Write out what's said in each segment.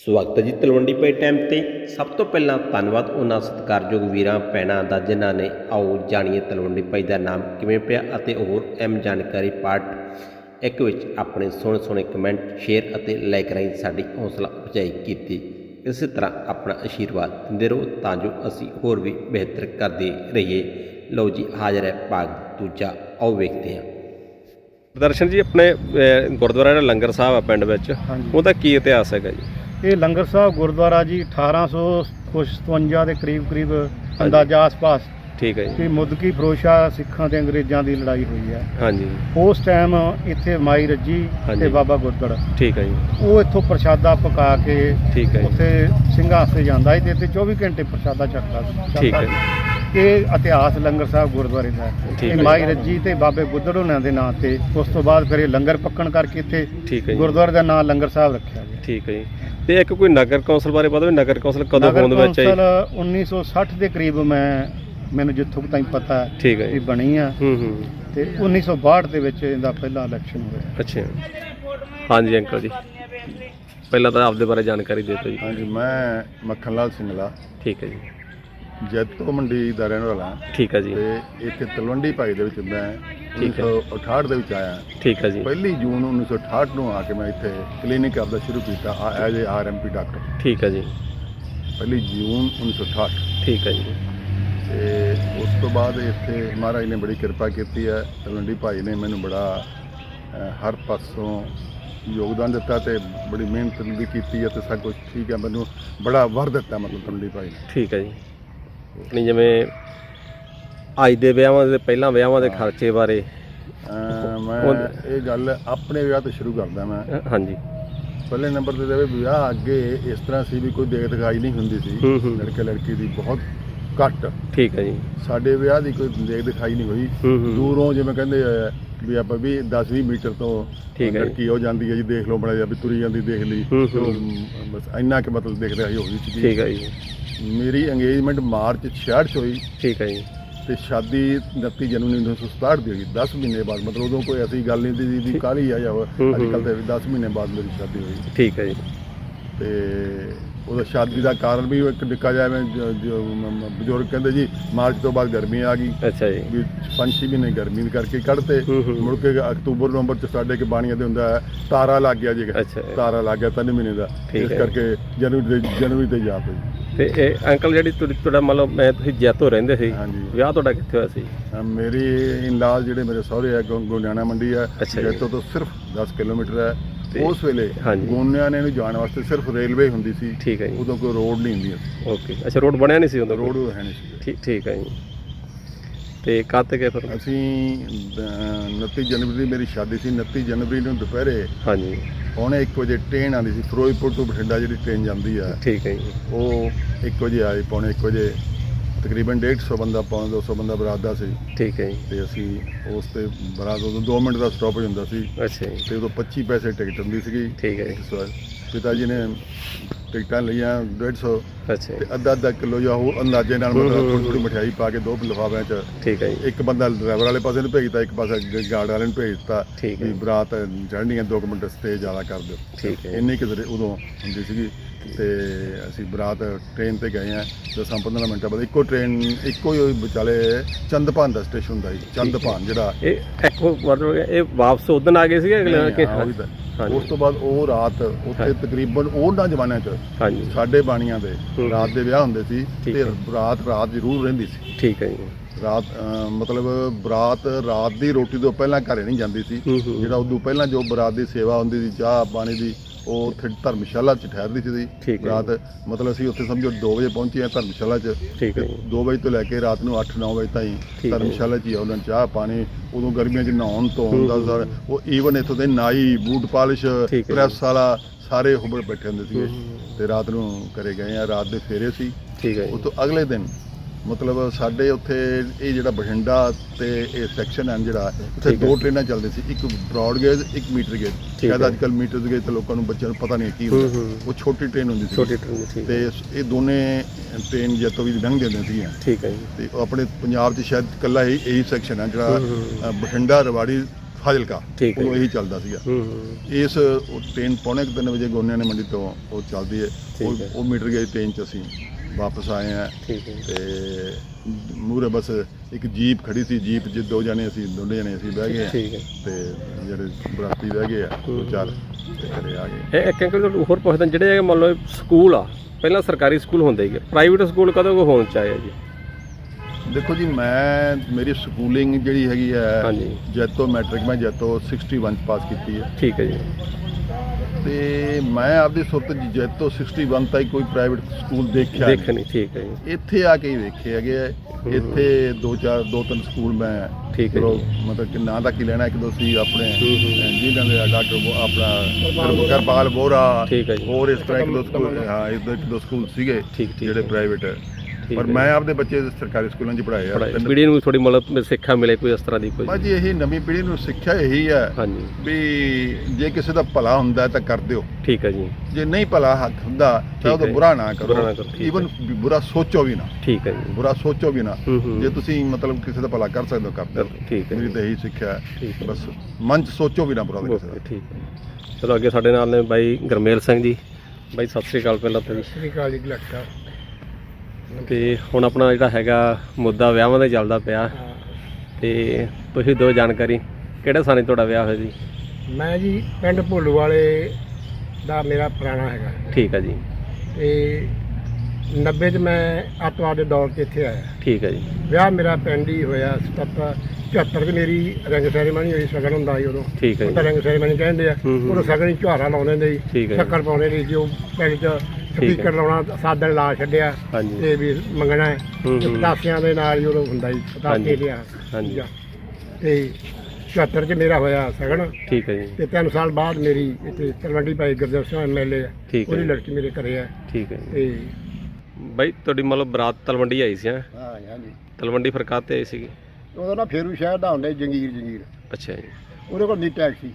ਸਵਾਗਤ ਹੈ ਜੀ ਤਲਵੰਡੀ ਪਈ ਟਾਈਮ ਤੇ। ਸਭ ਤੋਂ ਪਹਿਲਾਂ ਧੰਨਵਾਦ ਉਹਨਾਂ ਸਤਿਕਾਰਯੋਗ ਵੀਰਾਂ ਭੈਣਾਂ ਦਾ ਜਿਨ੍ਹਾਂ ਨੇ ਆਓ ਜਾਣੀਏ ਤਲਵੰਡੀ ਪਈ ਦਾ ਨਾਮ ਕਿਵੇਂ ਪਿਆ ਅਤੇ ਹੋਰ ਅਹਿਮ ਜਾਣਕਾਰੀ ਪਾਰਟ ਇੱਕ ਵਿੱਚ ਆਪਣੇ ਸੋਹਣੇ ਸੋਹਣੇ ਕਮੈਂਟ ਸ਼ੇਅਰ ਅਤੇ ਲਾਈਕ ਰਾਹੀਂ ਸਾਡੀ ਹੌਸਲਾ ਅਫਜ਼ਾਈ ਕੀਤੀ। ਇਸੇ ਤਰ੍ਹਾਂ ਆਪਣਾ ਆਸ਼ੀਰਵਾਦ ਦਿੰਦੇ ਰਹੋ ਤਾਂ ਜੋ ਅਸੀਂ ਹੋਰ ਵੀ ਬਿਹਤਰ ਕਰਦੇ ਰਹੀਏ। ਲਓ ਜੀ ਹਾਜ਼ਰ ਹੈ ਭਾਗ ਦੂਜਾ ਆਓ ਵੇਖਦੇ ਹਾਂ। ਦਰਸ਼ਨ ਜੀ ਆਪਣੇ ਗੁਰਦੁਆਰਾ ਜਿਹੜਾ ਲੰਗਰ ਸਾਹਿਬ ਆ ਪਿੰਡ ਵਿੱਚ। ਉਹਦਾ ਕੀ ਇਤਿਹਾਸ ਹੈਗਾ ਜੀ? ਇਹ ਲੰਗਰ ਸਾਹਿਬ ਗੁਰਦੁਆਰਾ ਜੀ 1857 ਦੇ ਕਰੀਬ ਕਰੀਬ ਅੰਦਾਜ਼ਾ ਆਸ-ਪਾਸ। ਠੀਕ ਹੈ ਜੀ। ਕਿ ਮੁਦਕੀ ਫਰੋਸ਼ਾ ਸਿੱਖਾਂ ਤੇ ਅੰਗਰੇਜ਼ਾਂ ਦੀ ਲੜਾਈ ਹੋਈ ਹੈ। ਹਾਂਜੀ। ਉਸ ਟਾਈਮ ਇੱਥੇ ਮਾਈ ਰੱਜੀ ਹਾਂਜੀ। ਤੇ ਬਾਬਾ ਗੁਰਦੜ ਠੀਕ ਹੈ ਜੀ। ਉਹ ਇੱਥੋਂ ਪ੍ਰਸ਼ਾਦਾ ਪਕਾ ਕੇ ਠੀਕ ਹੈ ਜੀ। ਉੱਥੇ ਸਿੰਘਾਂ ਵਾਸਤੇ ਜਾਂਦਾ ਸੀ ਤੇ ਇੱਥੇ 24 ਘੰਟੇ ਪ੍ਰਸ਼ਾਦਾ ਚੱਕਦਾ ਸੀ। ਠੀਕ ਹੈ ਇਹ ਇਤਿਹਾਸ ਲੰਗਰ ਸਾਹਿਬ ਗੁਰਦੁਆਰੇ ਦਾ ਹੈ। ਠੀਕ ਇਹ। ਮਾਈ ਰੱਜੀ ਤੇ ਬਾਬੇ ਗੁੱਦੜ ਉਹਨਾਂ ਦੇ ਨਾਂ ਤੇ ਉਸ ਤੋਂ ਬਾਅਦ ਫਿਰ ਇਹ ਲੰਗਰ ਪੱਕਣ ਕਰਕੇ ਇੱਥੇ ਠੀਕ ਹੈ ਜੀ। ਗੁਰਦੁਆਰੇ ਦਾ ਨਾਂ ਲੰਗਰ ਸਾਹਿਬ ਰੱਖਿਆ ਗਿਆ। ਠੀਕ ਹੈ ਜੀ। ਤੇ ਇੱਕ ਕੋਈ ਨਗਰ ਕੌਂਸਲ ਬਾਰੇ ਪਤਾ ਵੀ ਨਗਰ ਕੌਂਸਲ ਕਦੋਂ ਨਗਰ ਹੋਂਦ ਵਿੱਚ ਆਈ? ਕੌਂਸਲ 1960 ਦੇ ਕਰੀਬ ਮੈਂ ਮੈਨੂੰ ਜਿੱਥੋਂ ਤਾਈਂ ਪਤਾ ਹੈ ਠੀਕ ਹੈ ਵੀ ਜੀ ਬਣੀ ਆ। ਹੂੰ ਹੂੰ। ਤੇ 1962 ਦੇ ਵਿੱਚ ਇਹਦਾ ਪਹਿਲਾ ਇਲੈਕਸ਼ਨ ਹੋਇਆ। ਅੱਛਾ। ਹਾਂਜੀ ਅੰਕਲ ਜੀ। ਪਹਿਲਾਂ ਤਾਂ ਆਪਦੇ ਬਾਰੇ ਜਾਣਕਾਰੀ ਦੇ ਦਿਓ ਜੀ। ਹਾਂਜੀ ਮੈਂ ਮੱਖਣ ਲਾਲ ਸਿੰਘਲਾ ਠੀਕ ਹੈ ਜੀ। ਜੈਤੋ ਮੰਡੀ ਦਾ ਰਹਿਣ ਵਾਲਾ ਠੀਕ ਹੈ ਜੀ। ਤੇ ਇੱਥੇ ਤਲਵੰਡੀ ਭਾਈ ਦੇ ਵਿੱਚ ਮੈਂ ਠੀਕ ਹੈ। 1968 ਦੇ ਵਿੱਚ ਆਇਆ। ਠੀਕ ਹੈ ਜੀ। ਪਹਿਲੀ ਜੂਨ 1968 ਨੂੰ ਆ ਕੇ ਮੈਂ ਇੱਥੇ ਕਲੀਨਿਕ ਆਪਦਾ ਸ਼ੁਰੂ ਕੀਤਾ ਐਜ਼ ਏ ਆਰਐਮਪੀ ਡਾਕਟਰ। ਠੀਕ ਹੈ ਜੀ। ਪਹਿਲੀ ਜੂਨ 1968 ਠੀਕ ਹੈ ਜੀ। ਤੇ ਉਸ ਤੋਂ ਬਾਅਦ ਇੱਥੇ ਮਹਾਰਾਜ ਨੇ ਬੜੀ ਕਿਰਪਾ ਕੀਤੀ ਹੈ। ਤਲਵੰਡੀ ਭਾਈ ਨੇ ਮੈਨੂੰ ਬੜਾ ਹਰ ਪਾਸੋਂ ਯੋਗਦਾਨ ਦਿੱਤਾ ਤੇ ਬੜੀ ਮਿਹਨਤ ਵੀ ਕੀਤੀ ਹੈ ਤੇ ਸਭ ਕੁਝ ਠੀਕ ਹੈ। ਮੈਨੂੰ ਬੜਾ ਵਰ ਦਿੱਤਾ ਮਤਲਬ ਤਲਵੰਡੀ ਭਾਈ ਨੇ। ਠੀਕ ਹੈ ਜੀ। ਆਪਣੀ ਜਿਵੇਂ ਅੱਜ ਦੇ ਵਿਆਹਾਂ ਦੇ ਪਹਿਲਾਂ ਵਿਆਹਾਂ ਦੇ ਖਰਚੇ ਬਾਰੇ। ਮੈਂ ਇਹ ਗੱਲ ਆਪਣੇ ਵਿਆਹ ਤੋਂ ਸ਼ੁਰੂ ਕਰਦਾ ਮੈਂ। ਹਾਂਜੀ। ਪਹਿਲੇ ਨੰਬਰ ਤੇ ਦੇਵੇ ਵਿਆਹ ਅੱਗੇ ਇਸ ਤਰ੍ਹਾਂ ਸੀ ਵੀ ਕੋਈ ਦੇਖ ਦਿਖਾਈ ਨਹੀਂ ਹੁੰਦੀ ਸੀ। ਹੂੰ। ਲੜਕੇ ਲੜਕੀ ਦੀ ਬਹੁਤ ਘੱਟ। ਠੀਕ ਹੈ ਜੀ। ਸਾਡੇ ਵਿਆਹ ਦੀ ਕੋਈ ਦੇਖ ਦਿਖਾਈ ਨਹੀਂ ਹੋਈ। ਹੂੰ, ਹੂੰ। ਦੂਰੋਂ ਜਿਵੇਂ ਕਹਿੰਦੇ ਆ ਵੀ ਆਪਾਂ ਵੀ 10 20 ਮੀਟਰ ਤੋਂ ਠੀਕ ਹੈ ਜੀ। ਲੜਕੀ ਹੋ ਜਾਂਦੀ ਹੈ ਜੀ ਦੇਖ ਲਓ ਬੜਾ ਜਿਹਾ ਵੀ ਤੁਰੀ ਜਾਂਦੀ ਦੇਖ ਲਈ। ਹੂੰ। ਮ, ਬਸ ਇੰਨਾ ਕਿ ਮਤਲਬ ਦੇਖ ਰਿਹਾ ਸੀ ਹੋ ਗਈ ਸੀਗੀ ਠੀਕ ਹੈ ਜੀ। ਮੇਰੀ ਅੰਗੇਜਮੈਂਟ ਮਾਰਚ 66 ਚ ਹੋਈ। ਠੀਕ ਹੈ ਜੀ। ਤੇ ਸ਼ਾਦੀ 29 ਜਨਵਰੀ 1967 ਦੀ ਹੋਈ। 10 ਮਹੀਨੇ ਬਾਅਦ ਮਤਲਬ ਉਦੋਂ ਕੋਈ ਐਸੀ ਗੱਲ ਨਹੀਂ ਸੀ ਵੀ ਕਾਲੀ ਆ ਜਾਂ ਅੱਜ ਕੱਲ। ਤੇ 10 ਮਹੀਨੇ ਬਾਅਦ ਮੇਰੀ ਸ਼ਾਦੀ ਹੋਈ। ਠੀਕ ਹੈ ਜੀ। ਤੇ ਉਹਦਾ ਸ਼ਾਦੀ ਦਾ ਕਾਰਨ ਵੀ ਇੱਕ ਨਿੱਕਾ ਜਿਹਾ ਐਵੇਂ ਬਜ਼ੁਰਗ ਕਹਿੰਦੇ ਜੀ ਮਾਰਚ ਤੋਂ ਬਾਅਦ ਗਰਮੀ ਆ ਗਈ। ਅੱਛਾ ਜੀ। ਵੀ ਪੰਜ ਛੇ ਮਹੀਨੇ ਗਰਮੀ ਦੇ ਕਰਕੇ ਕੱਢਤੇ। ਮੁੜ ਕੇ ਅਕਤੂਬਰ ਨਵੰਬਰ ਚ ਸਾਡੇ ਕੇ ਬਾਣੀਆਂ ਦੇ ਹੁੰਦਾ ਹੈ ਤਾਰਾ ਲੱਗ ਗਿਆ ਜੀ। ਤਾਰਾ ਲੱਗ ਗਿਆ ਤਿੰਨ ਮਹੀਨੇ ਦਾ। ਇਸ। ਕਰਕੇ ਜਨਵਰੀ ਦੇ ਜਨਵਰੀ ਤੇ ਜਾ ਪਈ। ਤੇ ਇਹ ਅੰਕਲ ਜਿਹੜੀ ਤੁਹਾਡੀ- ਤੁਹਾਡਾ ਮਤਲਬ ਮੈਂ ਤੁਸੀਂ ਜੈਤੋ ਰਹਿੰਦੇ ਸੀ ਹਾਂਜੀ। ਵਿਆਹ ਤੁਹਾਡਾ ਕਿੱਥੇ ਹੋਇਆ ਸੀ? ਅਹ ਮੇਰੀ ਇਨ-ਲਾਜ਼ ਜਿਹੜੇ ਮੇਰੇ ਸਹੁਰੇ ਆ ਗੋ- ਗੋਨਿਆਣਾ ਮੰਡੀ ਹੈ ਅੱਛਾ ਜੀ। ਜੈਤੋ ਤੋਂ ਸਿਰਫ 10 ਕਿਲੋਮੀਟਰ ਹੈ। ਤੇ- ਉਸ ਵੇਲੇ ਹਾਂਜੀ। ਗੋਨਿਆਣੇ ਨੂੰ ਜਾਣ ਵਾਸਤੇ ਸਿਰਫ ਰੇਲਵੇ ਹੁੰਦੀ ਸੀ ਠੀਕ ਹੈ ਜੀ। ਉਦੋਂ ਕੋਈ ਰੋਡ ਨਹੀਂ ਹੁੰਦੀ ਸੀ। ਓਕੇ। ਅੱਛਾ ਰੋਡ ਬਣਿਆ ਨਹੀਂ ਸੀ ਉਦੋਂ ਰੋਡ ਹੈ ਨਹੀਂ ਸੀ। ਠੀਕ ਠੀਕ ਹੈ ਜੀ। ਤੇ ਕਦ ਤੱਕ ਹੈ ਫਿਰ? ਅਸੀਂ ਦ- 29 ਜਨਵਰੀ ਦੀ ਮੇਰੀ ਸ਼ਾਦੀ ਸੀ 29 ਜਨਵਰੀ ਨੂੰ ਦੁਪਹਿਰੇ ਹਾਂਜੀ। ਪੌਣੇ 1 ਵਜੇ ਟ੍ਰੇਨ ਆਉਂਦੀ ਸੀ ਫਿਰੋਜ਼ਪੁਰ ਤੋਂ ਬਠਿੰਡਾ ਜਿਹੜੀ ਟ੍ਰੇਨ ਜਾਂਦੀ ਆ ਠੀਕ ਹੈ ਜੀ। ਉਹ 1 ਵਜੇ ਆਈ ਪੌਣੇ 1 ਵਜੇ। ਤਕਰੀਬਨ 150 ਬੰਦਾ ਪੌਣੇ 200 ਬੰਦਾ ਬਰਾਤ ਦਾ ਸੀ। ਠੀਕ ਹੈ ਜੀ। ਤੇ ਅਸੀਂ ਉਸ ਤੇ ਬਰਾਤ ਉਦੋਂ 2 ਮਿੰਟ ਦਾ ਸਟਾਪੇਜ ਹੁੰਦਾ ਸੀ। ਅੱਛਾ ਜੀ। ਤੇ ਉਦੋਂ 25 ਪੈਸੇ ਟਿਕਟ ਹੁੰਦੀ ਸੀਗੀ। ਠੀਕ ਹੈ ਜੀ। ਪਿਤਾ ਜੀ ਨੇ ਟਿਕਟਾਂ ਲਈਆਂ 150 ਅੱਛਾ ਜੀ। ਤੇ ਅੱਧਾ ਅੱਧਾ ਕਿਲੋ ਜਾਂ ਉਹ ਅੰਦਾਜ਼ੇ ਨਾਲ ਹੂੰ, ਮਤਲਬ ਹੂੰ, ਥੋੜੀ ਥੋੜੀ ਮਠਿਆਈ ਪਾ ਕੇ ਦੋ ਲਿਫਾਫਿਆਂ 'ਚ। ਠੀਕ ਹੈ ਜੀ। ਇੱਕ ਬੰਦਾ ਡਰਾਈਵਰ ਵਾਲੇ ਪਾਸੇ ਨੂੰ ਭੇਜਤਾ ਇੱਕ ਪਾਸੇ ਗਾਰਡ ਵਾਲੇ ਨੂੰ ਭੇਜਤਾ ਹੈ। ਵੀ ਬਰਾਤ ਚੜ੍ਹਨੀਆਂ 2 ਮਿੰਟ ਸਟੇ ਜ਼ਿਆਦਾ ਕਰ ਦਿਓ। ਠੀਕ ਹੈ ਇੰਨੀ ਕਿਤੇ ਉਦੋਂ ਹੁੰਦੀ ਸੀਗੀ ਤੇ ਅਸੀਂ ਬਰਾਤ ਟ੍ਰੇਨ ਤੇ ਗਏ ਆ 10-15 ਮਿੰਟਾਂ ਬਾਅਦ ਇੱਕੋ ਟ੍ਰੇਨ ਇੱਕੋ ਹੀ ਵਿਚਾਲੇ ਚੰਦਪਾਨ ਦਾ ਸਟੇਸ਼ਨ ਹੁੰਦਾ ਚੰਦਪਾਨ ਜਿਹੜਾ ਇਹ ਇੱਕੋ ਮਤਲਬ ਇਹ ਵਾਪਸ ਉਦੋਂ ਆ ਗਏ ਸੀਗੇ ਅਗਲੇ ਕਿ ਹਾਂ। ਹਾਂਜੀ। ਉਸ ਤੋਂ ਬਾਅਦ ਉਹ ਰਾਤ ਉੱਥੇ ਹਾਂਜੀ। ਤਕਰੀਬਨ ਉਹਨਾਂ ਜ਼ਮਾਨਿਆਂ 'ਚ ਹਾਂਜੀ ਸਾਡੇ ਬਾਣੀਆਂ ਦੇ ਹੂੰ। ਰਾਤ ਦੇ ਵਿਆਹ ਹੁੰਦੇ ਸੀ ਠੀਕ ਤੇ ਹੈ। ਰਾਤ ਰਾਤ ਜ਼ਰੂਰ ਰਹਿੰਦੀ ਸੀ ਠੀਕ ਹੈ ਜੀ ਰਾਤ ਅਹ, ਮਤਲਬ ਬਰਾਤ ਰਾਤ ਦੀ ਰੋਟੀ ਤੋਂ ਪਹਿਲਾਂ ਘਰੇ ਨਹੀਂ ਜਾਂਦੀ ਸੀ ਹੂੰ, ਹੂੰ। ਜਿਹੜਾ ਉਦੋਂ ਪਹਿਲਾਂ ਜੋ ਬਰਾਤ ਦੀ ਸੇਵਾ ਹੁੰਦੀ ਸੀ ਚਾਹ ਪਾਣੀ ਦੀ ਉਹ ਉੱਥੇ ਧਰਮਸ਼ਾਲਾ 'ਚ ਠਹਿਰਦੀ ਸੀ ਠੀਕ ਹੈ। ਰਾਤ ਮਤਲਬ ਅਸੀਂ ਉੱਥੇ ਸਮਝੋ 2 ਵਜੇ ਪਹੁੰਚੇ ਆ ਧਰਮਸ਼ਾਲਾ 'ਚ ਠੀਕ ਹੈ ਜੀ 2 ਵਜੇ ਤੋਂ ਲੈ ਕੇ ਰਾਤ ਨੂੰ 8-9 ਵਜੇ ਤਾਈਂ ਠੀਕ ਹੈ। ਧਰਮਸ਼ਾਲਾ 'ਚ ਹੀ ਆ ਉਹਨਾਂ ਨੂੰ ਚਾਹ ਪਾਣੀ ਉਦੋਂ ਗਰਮੀਆਂ 'ਚ ਨਹਾਉਣ ਧੋਣ ਦਾ। ਸਾਰਾ ਉਹ ਈਵਨ ਇੱਥੋਂ ਦੇ ਨਾਈ ਬੂਟ ਪਾਲਿਸ਼ ਠੀਕ ਹੈ। ਪ੍ਰੈਸ ਵਾਲਾ ਸਾਰੇ ਹੁਬੜ ਬੈਠੇ ਹੁੰਦੇ ਸੀਗੇ। ਤੇ ਰਾਤ ਨੂੰ ਘਰੇ ਗਏ ਆ ਰਾਤ ਦੇ ਫੇਰੇ ਸੀ ਠੀਕ ਹੈ ਉਹ ਜੀ ਤੋਂ ਅਗਲੇ ਦਿਨ ਮਤਲਬ ਸਾਡੇ ਉੱਥੇ ਇਹ ਜਿਹੜਾ ਬਠਿੰਡਾ ਤੇ ਇਹ ਸੈਕਸ਼ਨ ਹੈ ਜਿਹੜਾ ਹੈ। ਦੋ ਟ੍ਰੇਨਾਂ ਚੱਲਦੇ ਸੀ ਇੱਕ ਬ੍ਰੌਡ ਗੇਜ ਇੱਕ ਮੀਟਰ ਗੇਜ ਸ਼ਾਇਦ। ਅੱਜ ਕੱਲ ਮੀਟਰ ਗੇਜ ਤੇ ਲੋਕਾਂ ਨੂੰ ਬੱਚਿਆਂ ਨੂੰ ਪਤਾ ਨਹੀਂ ਕੀ ਹੁੰਦਾ। ਉਹ ਛੋਟੀ ਟ੍ਰੇਨ ਹੁੰਦੀ ਸੀ। ਛੋਟੀ ਟ੍ਰੇਨ ਤੇ ਇਹ ਦੋਨੇ ਟ੍ਰੇਨ ਜੱਤੋਂ ਵੀ ਲੰਘ ਜਾਂਦੀਆਂ ਸੀਗੀਆਂ। ਠੀਕ ਹੈ ਜੀ। ਤੇ ਆਪਣੇ ਪੰਜਾਬ 'ਚ ਸ਼ਾਇਦ ਇਕੱਲਾ ਹੀ ਇਹੀ ਸੈਕਸ਼ਨ ਹੈ ਜਿਹੜਾ ਬਠਿੰਡਾ ਰਵਾੜੀ ਫਾਜ਼ਿਲਕਾ। ਉਹ ਇਹੀ ਚੱਲਦਾ ਸੀਗਾ। ਇਸ ਟ੍ਰੇਨ ਪੌਣੇ ਕੁ ਤਿੰਨ ਵਜੇ ਗੋਨਿਆਂ ਨੇ ਮੰਡੀ ਤੋਂ ਉਹ ਚੱਲਦੀ ਹੈ। ਉਹ ਮੀਟਰ ਗਈ ਟ੍ਰੇਨ 'ਚ ਅਸੀਂ ਵਾਪਸ ਆਏ ਆ। ਠੀਕ ਹੈ ਤੇ ਮੂਰੇ ਬਸ ਇੱਕ ਜੀਪ ਖੜੀ ਸੀ ਜੀਪ 'ਚ ਦੋ ਜਣੇ ਅਸੀਂ ਦੋਨੇ ਜਣੇ ਅਸੀਂ ਬਹਿ ਗਏ ਆ। ਠੀਕ ਹੈ। ਤੇ ਜਿਹੜੇ ਬਰਾਤੀ ਬਹਿ ਗਏ ਆ ਦੋ ਚਾਰ ਤੇ ਘਰੇ ਆ ਗਏ। ਇਹ ਇੱਕ ਅੰਕਲ ਤੁਹਾਨੂੰ ਹੋਰ ਪੁੱਛਦਾ ਜਿਹੜੇ ਇਹ ਮੰਨ ਲਓ ਸਕੂਲ ਆ ਪਹਿਲਾਂ ਸਰਕਾਰੀ ਸਕੂਲ ਹੁੰਦੇ ਸੀਗੇ ਪ੍ਰਾਈਵੇਟ ਸਕੂਲ ਕਦੋਂ ਕੋ ਹੋਣ ਚ ਆਇਆ ਜੀ? ਦੇਖੋ ਜੀ ਮੈਂ ਮੇਰੀ ਸਕੂਲਿੰਗ ਜਿਹੜੀ ਹੈਗੀ ਹੈ ਹਾਂਜੀ। ਜੈਤੋ ਮੈਟ੍ਰਿਕ ਮੈਂ ਜੈਤੋ 61 ਪਾਸ ਕੀਤੀ ਹੈ ਠੀਕ ਹੈ ਜੀ। ਤੇ ਮੈਂ ਆਪਦੀ ਸੁਰਤ ਜੈਤੋ 61 ਤਾਈ ਕੋਈ ਪ੍ਰਾਈਵੇਟ ਸਕੂਲ ਦੇਖਿਆ ਨਹੀਂ। ਦੇਖਣੀ ਠੀਕ ਹੈ ਜੀ ਇੱਥੇ ਆ ਕੇ ਹੀ ਵੇਖੇ ਹੈਗੇ ਆ। ਇੱਥੇ ਦੋ ਚਾਰ ਦੋ ਤਿੰਨ ਸਕੂਲ ਮੈਂ ਠੀਕ ਹੈ ਚਲੋ, ਜੀ। ਮਤਲਬ ਕਿ ਨਾਂ ਦਾ ਕੀ ਲੈਣਾ ਇੱਕ ਦੋ ਸੀ ਆਪਣੇ ਹੂੰ, ਹੂੰ। ਜਿਨ੍ਹਾਂ ਦੇ ਡਾਕਟਰ ਬੋ- ਆਪਣਾ ਕਰਪਾਲ ਬੋਰਾ ਠੀਕ ਹੈ ਜੀ। ਹੋਰ ਇਸ ਤਰ੍ਹਾਂ ਇੱਕ ਦੋ ਸਕੂਲ ਹਾਂ ਦੋ ਇੱਕ ਦੋ ਸਕੂਲ ਸੀਗੇ ਠੀਕ, ਠੀਕ ਜਿਹੜੇ। ਪ੍ਰਾਈਵੇਟ ਪਰ। ਮੈਂ ਆਪਦੇ ਬੱਚੇ ਸਰਕਾਰੀ ਸਕੂਲਾਂ 'ਚ ਪੜ੍ਹਾਏ ਆ ਪੀੜ੍ਹੀ ਨੂੰ ਥੋੜੀ ਮਤਲਬ ਸਿੱਖਿਆ ਮਿਲੇ ਕੋਈ ਇਸ ਤਰ੍ਹਾਂ ਦੀ ਕੋਈ। ਬਾਜੀ ਇਹੀ ਨਵੀਂ ਪੀੜ੍ਹੀ ਨੂੰ ਸਿੱਖਿਆ ਇਹੀ ਹੈ ਹਾਂਜੀ। ਵੀ ਜੇ ਕਿਸੇ ਦਾ ਭਲਾ ਹੁੰਦਾ ਤਾਂ ਕਰ ਦਿਓ। ਠੀਕ ਹੈ ਜੀ। ਜੇ ਨਹੀਂ ਭਲਾ ਹੱਕ ਹੁੰਦਾ ਤਾਂ ਉਹਦਾ। ਬੁਰਾ ਨਾ ਕਰੋ। ਈਵਨ ਬੁਰਾ ਸੋਚੋ ਵੀ ਨਾ। ਠੀਕ ਹੈ ਜੀ। ਬੁਰਾ ਸੋਚੋ ਵੀ ਨਾ। ਜੇ ਤੁਸੀਂ ਮਤਲਬ ਕਿਸੇ ਦਾ ਭਲਾ ਕਰ ਸਕਦੇ ਹੋ ਕਰ ਦਿਓ। ਠੀਕ ਹੈ ਮੇਰੀ ਜੀ। ਤਾਂ ਇਹੀ ਸਿੱਖਿਆ ਹੈ। ਬਸ ਮਨ 'ਚ ਸੋਚੋ ਵੀ ਨਾ ਬੁਰਾ ਕਿਸੇ ਦਾ। ਠੀਕ ਹੈ। ਚਲੋ ਅੱਗੇ ਸਾਡੇ ਨਾਲ ਨੇ ਬਾਈ ਗਰਮੇਲ ਸਿੰਘ ਜੀ। ਬਾਈ ਸਤਿ ਸ੍ਰੀ ਅਕਾਲ ਪਹਿਲਾਂ ਤਾਂ ਜੀ। ਸ੍ਰੀ ਅਕਾਲ ਜੀ ਲਖਤਾ ਤੇ ਹੁਣ ਆਪਣਾ ਜਿਹੜਾ ਹੈਗਾ ਮੁੱਦਾ ਵਿਆਹਾਂ ਦਾ ਚੱਲਦਾ ਪਿਆ। ਤੇ ਤੁਸੀਂ ਦੋ ਜਾਣਕਾਰੀ ਕਿਹੜੇ ਸਾਲ ਤੁਹਾਡਾ ਵਿਆਹ ਹੋਇਆ ਜੀ? ਮੈਂ ਜੀ ਪਿੰਡ ਭੋਲੂ ਵਾਲੇ ਦਾ ਮੇਰਾ ਪੁਰਾਣਾ ਹੈਗਾ। ਠੀਕ ਹੈ ਜੀ। ਤੇ 90 ਚ ਮੈਂ ਅੱਤਵਾਦ ਦੇ ਦੌਰ 'ਚ ਇੱਥੇ ਆਇਆ। ਠੀਕ ਹੈ ਜੀ। ਵਿਆਹ ਮੇਰਾ ਪਿੰਡ ਹੀ ਹੋਇਆ 77 74 ਚ ਮੇਰੀ ਰੰਗ ਸੈਰੇਮਨੀ ਹੋਈ ਸਗਨ ਹੁੰਦਾ ਸੀ ਉਦੋਂ। ਠੀਕ ਹੈ ਤਾਂ ਜੀ ਰੰਗ ਸੈਰੇਮਨੀ ਕਹਿੰਦੇ ਆ। ਉਦੋਂ ਸਗਨ ਹੀ ਝੁਆਰਾ ਲਾਉਂਦੇ ਨੇ ਠੀਕ ਜੀ। ਸ਼ੱਕਰ ਪਾਉਂਦੇ ਨੇ ਜੀ ਉਹ ਪਿੰਡ 'ਚ ਸਪੀਕਰ ਲਾਉਣਾ ਸਾਦਣ ਲਾ ਛੱਡਿਆ ਹਾਂਜੀ। ਤੇ ਵੀ ਮੰਗਣਾ ਹੈ। ਹੂੰ, ਤੇ ਹੂੰ। ਪਤਾਸਿਆਂ ਦੇ ਨਾਲ ਹੀ ਉਦੋਂ ਹੁੰਦਾ ਜੀ ਪਤਾਸੇ ਹਾਂਜੀ। ਲਿਆ। ਹਾਂਜੀ। ਤੇ 74 ਚ ਮੇਰਾ ਹੋਇਆ ਸਗਨ। ਠੀਕ ਹੈ ਜੀ। ਤੇ 3 ਸਾਲ ਬਾਅਦ ਮੇਰੀ ਇੱਥੇ ਤਲਵੰਡੀ ਭਾਈ ਗੁਰਦੇਵ ਸਿੰਘ ਐਮਐਲਏ ਠੀਕ ਹੈ ਉਹਦੀ ਜੀ। ਲੜਕੀ ਮੇਰੇ ਘਰੇ ਹੈ ਠੀਕ ਹੈ ਜੀ। ਤੇ ਬਾਈ ਤੁਹਾਡੀ ਮਤਲਬ ਬਰਾਤ ਤਲਵੰਡੀ ਆਈ ਸੀ ਹੈਂ? ਹਾਂ ਹਾਂਜੀ। ਤਲਵੰਡੀ ਫਿਰ ਕਾਹਤੇ ਆਈ ਸੀਗੀ? ਉਦੋਂ ਨਾ ਫੇਰੂ ਸ਼ਹਿਰ ਦਾ ਹੁੰਦਾ ਸੀ ਜੰਗੀਰ ਜੰਗੀਰ ਅੱਛਾ ਜੀ। ਉਹਦੇ ਕੋਲ ਨਹੀਂ ਟੈਕਸੀ।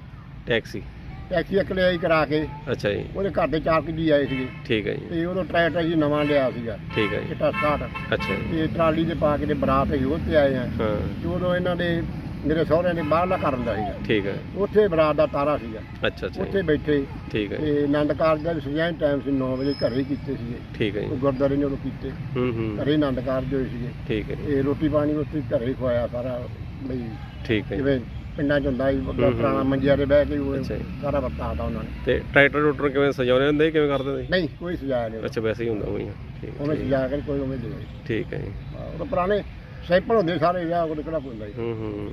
ਟੈਕਸੀ। ਟੈਕਸੀ ਇੱਕ ਲਿਆਈ ਕਰਾ ਕੇ। ਅੱਛਾ ਜੀ। ਉਹਦੇ ਘਰ ਦੇ ਚਾਰ ਕੁ ਜੀ ਆਏ ਸੀਗੇ। ਠੀਕ ਹੈ ਜੀ। ਤੇ ਉਦੋਂ ਟਰੈਕਟਰ ਜੀ ਨਵਾਂ ਲਿਆ ਸੀਗਾ। ਠੀਕ ਹੈ ਜੀ। ਚਿੱਟਾ ਸਟਾਰਟ। ਅੱਛਾ ਜੀ। ਤੇ ਟਰਾਲੀ ਦੇ ਪਾ ਕੇ ਤੇ ਬਰਾਤ ਹੀ ਉਹ ਤੇ ਆਏ ਆ ਹਾਂ। ਤੇ ਉਦੋਂ ਇਹਨਾਂ ਦੇ ਮੇਰੇ ਸਹੁਰਿਆਂ ਨੇ ਬਾਹਰਲਾ ਕਰ ਹੁੰਦਾ ਸੀਗਾ। ਠੀਕ ਹੈ। ਉੱਥੇ ਬਰਾਤ ਦਾ ਤਾਰਾ ਸੀਗਾ। ਅੱਛਾ ਅੱਛਾ ਉੱਥੇ ਬੈਠੇ। ਠੀਕ ਹੈ ਤੇ ਆਨੰਦ ਕਾਰਜ ਦਾ ਸਜਾਇਨ ਟਾਈਮ ਸੀ 9 ਵਜੇ ਘਰੇ ਹੀ ਕੀਤੇ ਸੀਗੇ। ਠੀਕ ਹੈ ਉਹ ਜੀ ਗੁਰਦੁਆਰੇ ਨੇ ਉਦੋਂ ਕੀਤੇ। ਹੂੰ ਹੂੰ। ਘਰੇ ਆਨੰਦ ਕਾਰਜ ਹੋਏ ਸੀਗੇ। ਠੀਕ ਹੈ ਇਹ ਰੋਟੀ ਪਾਣੀ ਉੱਥੇ ਘਰੇ ਹੀ ਖਵਾਇਆ ਸਾਰਾ ਬਈ। ਠੀਕ ਹੈ ਜੀ। ਜਿਵੇਂ ਪਿੰਡਾਂ ਚ ਹੁੰਦਾ ਸੀ। ਪੁਰਾਣਾ ਮੰਜਿਆਂ ਤੇ ਬਹਿ ਕੇ ਉਹ ਅੱਛਾ ਜੀ। ਸਾਰਾ ਵਰਤਾਤਾ ਉਹਨਾਂ ਨੇ। ਤੇ ਟਰੈਕਟਰ ਟਰੂਟਰ ਕਿਵੇਂ ਸਜਾਉਣੇ ਹੁੰਦੇ ਕਿਵੇਂ ਕਰਦੇ ਸੀ? ਨਹੀਂ ਕੋਈ ਸਜਾਇਆ ਨਹੀਂ ਅੱਛਾ ਵੈਸੇ ਹੀ ਹੁੰਦਾ ਉਹੀ ਆ। ਠੀਕ ਉਹਨੇ ਸਜਾ ਕੇ ਕੋਈ ਉਵੇਂ ਦੇ ਠੀਕ ਹੈ ਜੀ। ਉਹ ਪੁਰਾਣੇ ਸੈਂਪਲ ਹੁੰਦੇ ਸਾਰੇ ਵਿਆਹ ਕੋਲ ਕਿਹੜਾ ਕੋਈ ਹੁੰਦਾ ਸੀ ਹੂੰ ਹੂੰ